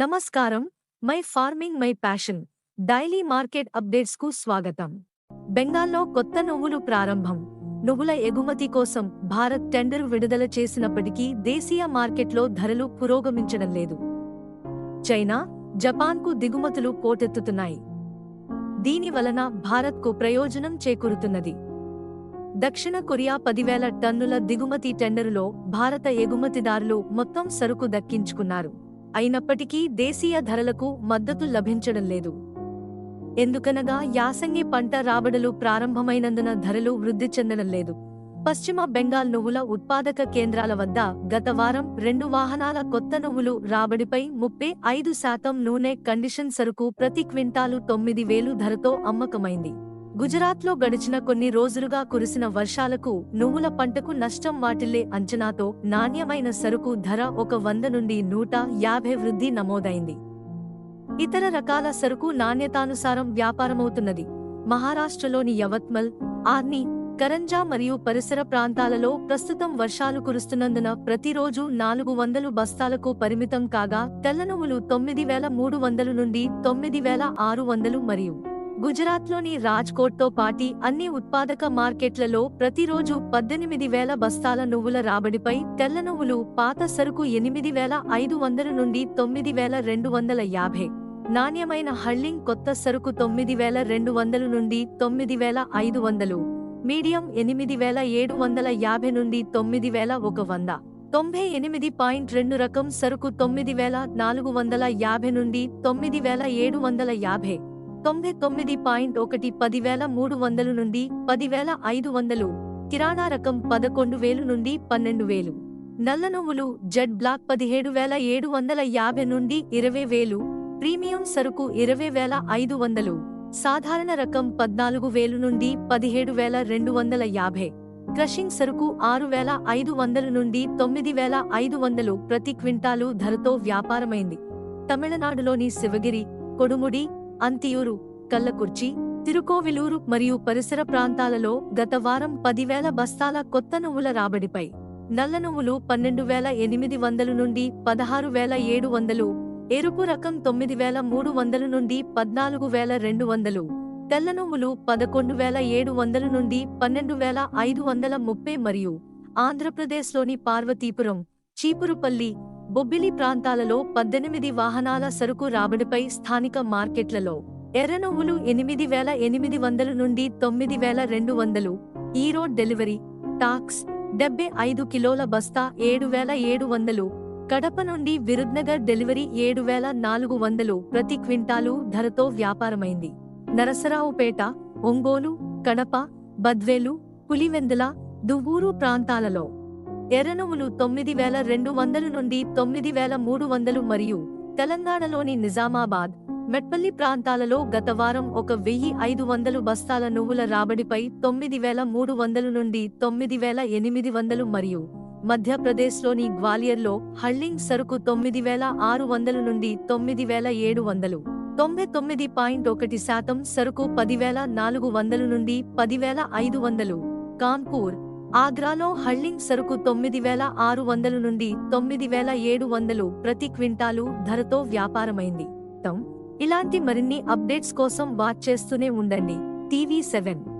నమస్కారం. My farming my passion. Daily market అప్డేట్స్కు స్వాగతం. బెంగాల్లో కొత్త నువ్వులు ప్రారంభం. నువ్వుల ఎగుమతి కోసం భారత్ టెండర్ విడుదల చేసినప్పటికీ దేశీయ మార్కెట్లో ధరలు పురోగమించడం లేదు. చైనా జపాన్కు దిగుమతులు పోటెత్తుతున్నాయి. దీని వలన భారత్కు ప్రయోజనం చేకూరుతున్నది. దక్షిణ కొరియా పదివేల టన్నుల దిగుమతి టెండరులో భారత ఎగుమతిదారులు మొత్తం సరుకు దక్కించుకున్నారు. అయినప్పటికీ దేశీయ ధరలకు మద్దతు లభించడం లేదు. ఎందుకనగా యాసంగి పంట రాబడులు ప్రారంభమైనందున ధరలు వృద్ధి చెందడం లేదు. పశ్చిమ బెంగాల్ నువ్వుల ఉత్పాదక కేంద్రాల వద్ద గత వారం రెండు వాహనాల కొత్త నువ్వులు రాబడిపై ముప్పై ఐదు శాతం నూనె కండిషన్ సరుకు ప్రతి క్వింటాలు తొమ్మిది వేలు ధరతో అమ్మకమైంది. గుజరాత్లో గడిచిన కొన్ని రోజులుగా కురిసిన వర్షాలకు నువ్వుల పంటకు నష్టం వాటిల్లే అంచనాతో నాణ్యమైన సరుకు ధర ఒక వంద నుండి నూట యాభై వృద్ధి నమోదైంది. ఇతర రకాల సరుకు నాణ్యతానుసారం వ్యాపారమవుతున్నది. మహారాష్ట్రలోని యవత్మల్ ఆర్ని కరంజా మరియు పరిసర ప్రాంతాలలో ప్రస్తుతం వర్షాలు కురుస్తున్నందున ప్రతిరోజు నాలుగు వందలు బస్తాలకు పరిమితం కాగా తెల్లనువులు తొమ్మిది వేల మూడు వందలు నుండి తొమ్మిది వేల ఆరు వందలు మరియు గుజరాత్లోని రాజ్కోట్తో పాటి అన్ని ఉత్పాదక మార్కెట్లలో ప్రతిరోజు పద్దెనిమిది వేల బస్తాల నువ్వుల రాబడిపై తెల్ల నువ్వులు పాత సరుకు ఎనిమిది వేల ఐదు వందల నుండి తొమ్మిది వేల రెండు వందల యాభై. నాణ్యమైన హళ్ళింగ్ కొత్త సరుకు తొమ్మిది వేల రెండు వందల నుండి తొమ్మిది వేల ఐదు వందలు. మీడియం ఎనిమిది వేల ఏడు వందల యాభై నుండి తొమ్మిది వేల ఒక వంద. తొంభై ఎనిమిది పాయింట్ రెండు రకం సరుకు తొమ్మిది వేల నాలుగు వందల యాభై నుండి తొమ్మిది వేల ఏడు వందల యాభై. తొంభై తొమ్మిది పాయింట్ ఒకటి పదివేల మూడు వందలు నుండి పదివేల ఐదు వందలు కిరాణా రకం పదకొండు వేలు నుండి పన్నెండు వేలు నల్ల నువ్వులు జెడ్ బ్లాక్ పదిహేడు వేల ఏడు వందల యాభై నుండి ఇరవై వేలు ప్రీమియం సరుకు ఇరవై వేల ఐదు వందలు సాధారణ రకం పద్నాలుగు వేలు నుండి పదిహేడు వేల రెండు వందల యాభై క్రషింగ్ సరుకు ఆరు వేల ఐదు వందల నుండి తొమ్మిది వేల ఐదు వందలు ప్రతి క్వింటాలు ధరతో వ్యాపారమైంది. తమిళనాడులోని శివగిరి కొడుముడి అంతియూరు కల్లకుర్చి తిరుకోవిలూరు మరియు పరిసర ప్రాంతాలలో గత వారం పదివేల బస్తాల కొత్త నువ్వుల రాబడిపై. నల్ల నువ్వులు పన్నెండు వేల ఎనిమిది వందలు నుండి పదహారు వేల ఏడు వందలు ఎరుపు రకం తొమ్మిది వేల మూడు వందలు నుండి పద్నాలుగు వేల రెండు వందలు తెల్ల నువ్వులు పదకొండు వేల ఏడు వందల నుండి పన్నెండు వేల ఐదు వందల ముప్పై మరియు ఆంధ్రప్రదేశ్లోని పార్వతీపురం చీపురుపల్లి బొబ్బిలి ప్రాంతాలలో పద్దెనిమిది వాహనాల సరుకు రాబడిపై స్థానిక మార్కెట్లలో ఎర్ర నువ్వులు ఎనిమిది వేల ఎనిమిది వందల నుండి తొమ్మిది వేల రెండు వందలు ఈరోడ్ డెలివరీ టాక్స్ డెబ్బై ఐదు కిలోల బస్తా ఏడు వేల ఏడు వందలు కడప నుండి విరుద్నగర్ డెలివరీ ఏడు వేల నాలుగు వందలు ప్రతి క్వింటాలు ధరతో వ్యాపారమైంది. నరసరావుపేట ఒంగోలు కడప బద్వేలు పులివెందుల దువ్వూరు ప్రాంతాలలో ఎర్రనువులు తొమ్మిది వేల రెండు వందల నుండి తొమ్మిది వేల మూడు వందలు మరియు తెలంగాణలోని నిజామాబాద్ మెట్పల్లి ప్రాంతాలలో గత వారం ఒక వెయ్యి ఐదు వందలు బస్తాల నువ్వుల రాబడిపై తొమ్మిది వేల మూడు వందలు నుండి తొమ్మిది వేల ఎనిమిది వందలు మరియు మధ్యప్రదేశ్లోని గ్వాలియర్లో హళ్ళింగ్ సరుకు తొమ్మిది వేల ఆరు వందలు నుండి తొమ్మిది వేల ఏడు వందలు. తొంభై తొమ్మిది పాయింట్ ఒకటి శాతం సరుకు పదివేల నాలుగు వందలు నుండి పదివేల ఐదు వందలు. కాన్పూర్ ఆగ్రాలో హళ్ళింగ్ సరుకు తొమ్మిది వేల ఆరు వందలు నుండి తొమ్మిది వేల ఏడు వందలు ప్రతి క్వింటాలు ధరతో వ్యాపారమైంది. తమ్ ఇలాంటి మరిన్ని అప్డేట్స్ కోసం వాచ్ చేస్తూనే ఉండండి. TV seven.